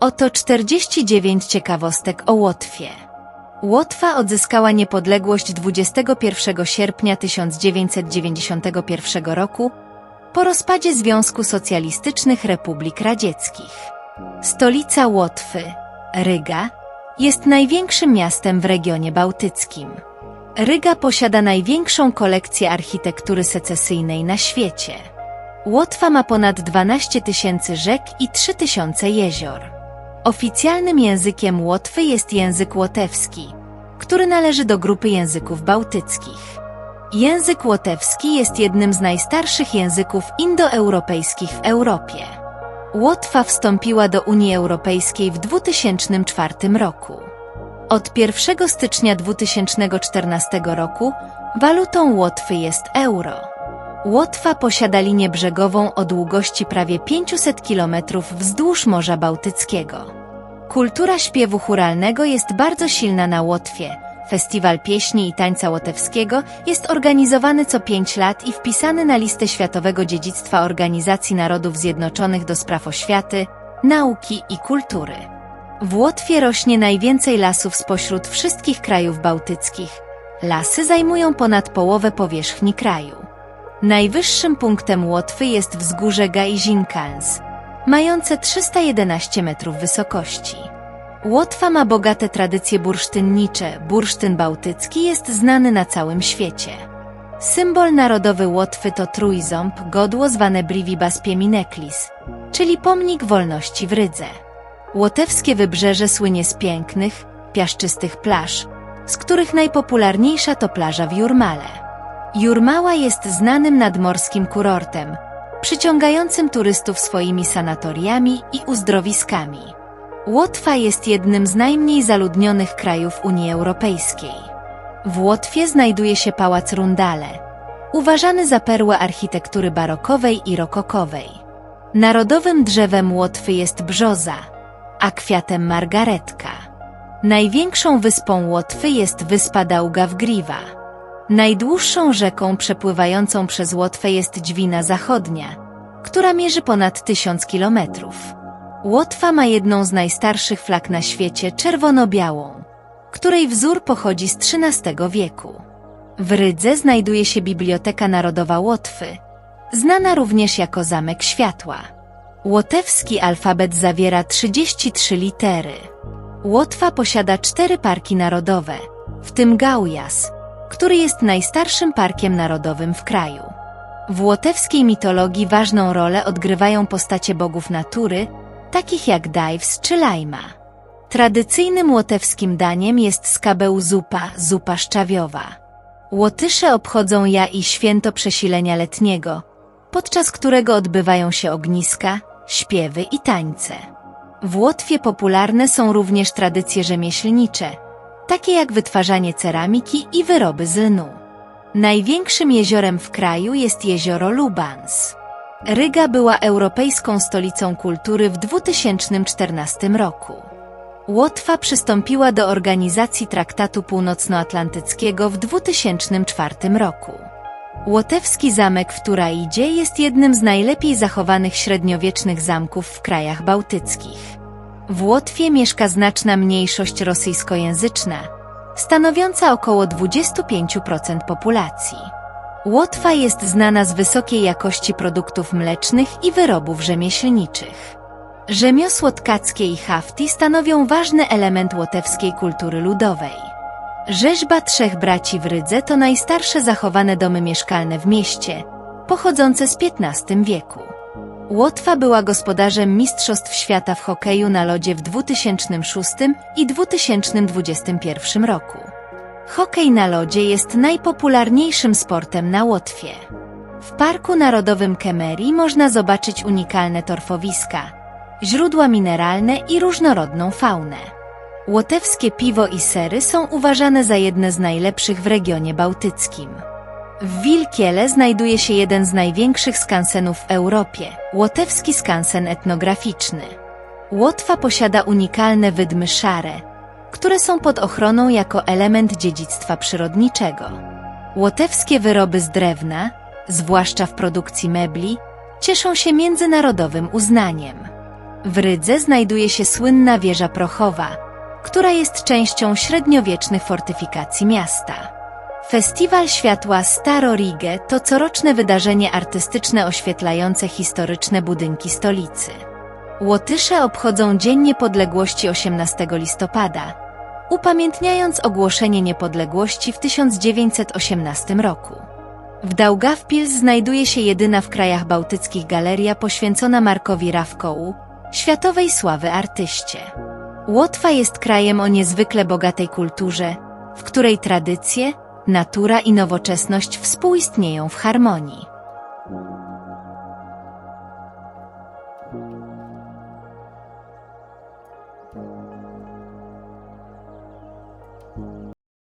Oto 49 ciekawostek o Łotwie. Łotwa odzyskała niepodległość 21 sierpnia 1991 roku po rozpadzie Związku Socjalistycznych Republik Radzieckich. Stolica Łotwy, Ryga, jest największym miastem w regionie bałtyckim. Ryga posiada największą kolekcję architektury secesyjnej na świecie. Łotwa ma ponad 12 tysięcy rzek i 3 tysiące jezior. Oficjalnym językiem Łotwy jest język łotewski, który należy do grupy języków bałtyckich. Język łotewski jest jednym z najstarszych języków indoeuropejskich w Europie. Łotwa wstąpiła do Unii Europejskiej w 2004 roku. Od 1 stycznia 2014 roku walutą Łotwy jest euro. Łotwa posiada linię brzegową o długości prawie 500 km wzdłuż Morza Bałtyckiego. Kultura śpiewu churalnego jest bardzo silna na Łotwie. Festiwal Pieśni i Tańca Łotewskiego jest organizowany co 5 lat i wpisany na listę Światowego Dziedzictwa Organizacji Narodów Zjednoczonych do spraw oświaty, nauki i kultury. W Łotwie rośnie najwięcej lasów spośród wszystkich krajów bałtyckich. Lasy zajmują ponad połowę powierzchni kraju. Najwyższym punktem Łotwy jest wzgórze Gaizinkans, mające 311 metrów wysokości. Łotwa ma bogate tradycje bursztynnicze. Bursztyn bałtycki jest znany na całym świecie. Symbol narodowy Łotwy to trójząb, godło zwane Brivibas Piemineklis, czyli pomnik wolności w Rydze. Łotewskie wybrzeże słynie z pięknych, piaszczystych plaż, z których najpopularniejsza to plaża w Jurmale. Jurmała jest znanym nadmorskim kurortem, przyciągającym turystów swoimi sanatoriami i uzdrowiskami. Łotwa jest jednym z najmniej zaludnionych krajów Unii Europejskiej. W Łotwie znajduje się Pałac Rundale, uważany za perłę architektury barokowej i rokokowej. Narodowym drzewem Łotwy jest brzoza, a kwiatem margaretka. Największą wyspą Łotwy jest wyspa Daugavgriva. Najdłuższą rzeką przepływającą przez Łotwę jest Dźwina Zachodnia, która mierzy ponad tysiąc kilometrów. Łotwa ma jedną z najstarszych flag na świecie, czerwono-białą, której wzór pochodzi z XIII wieku. W Rydze znajduje się Biblioteka Narodowa Łotwy, znana również jako Zamek Światła. Łotewski alfabet zawiera 33 litery. Łotwa posiada cztery parki narodowe, w tym Gaujas, który jest najstarszym parkiem narodowym w kraju. W łotewskiej mitologii ważną rolę odgrywają postacie bogów natury, takich jak Dives czy Lajma. Tradycyjnym łotewskim daniem jest skabeł zupa, zupa szczawiowa. Łotysze obchodzą ja i święto przesilenia letniego, podczas którego odbywają się ogniska, śpiewy i tańce. W Łotwie popularne są również tradycje rzemieślnicze, takie jak wytwarzanie ceramiki i wyroby z lnu. Największym jeziorem w kraju jest jezioro Lubans. Ryga była europejską stolicą kultury w 2014 roku. Łotwa przystąpiła do organizacji Traktatu Północnoatlantyckiego w 2004 roku. Łotewski zamek w Turaidzie jest jednym z najlepiej zachowanych średniowiecznych zamków w krajach bałtyckich. W Łotwie mieszka znaczna mniejszość rosyjskojęzyczna, stanowiąca około 25% populacji. Łotwa jest znana z wysokiej jakości produktów mlecznych i wyrobów rzemieślniczych. Rzemiosło tkackie i hafti stanowią ważny element łotewskiej kultury ludowej. Rzeźba Trzech Braci w Rydze to najstarsze zachowane domy mieszkalne w mieście, pochodzące z XV wieku. Łotwa była gospodarzem Mistrzostw Świata w hokeju na lodzie w 2006 i 2021 roku. Hokej na lodzie jest najpopularniejszym sportem na Łotwie. W Parku Narodowym Kemerii można zobaczyć unikalne torfowiska, źródła mineralne i różnorodną faunę. Łotewskie piwo i sery są uważane za jedne z najlepszych w regionie bałtyckim. W Wilkiele znajduje się jeden z największych skansenów w Europie, Łotewski Skansen Etnograficzny. Łotwa posiada unikalne wydmy szare, które są pod ochroną jako element dziedzictwa przyrodniczego. Łotewskie wyroby z drewna, zwłaszcza w produkcji mebli, cieszą się międzynarodowym uznaniem. W Rydze znajduje się słynna wieża prochowa, która jest częścią średniowiecznych fortyfikacji miasta. Festiwal Światła Staro Rigę to coroczne wydarzenie artystyczne oświetlające historyczne budynki stolicy. Łotysze obchodzą Dzień Niepodległości 18 listopada, upamiętniając ogłoszenie niepodległości w 1918 roku. W Daugavpils znajduje się jedyna w krajach bałtyckich galeria poświęcona Markowi Rawkołu, światowej sławy artyście. Łotwa jest krajem o niezwykle bogatej kulturze, w której tradycje, natura i nowoczesność współistnieją w harmonii.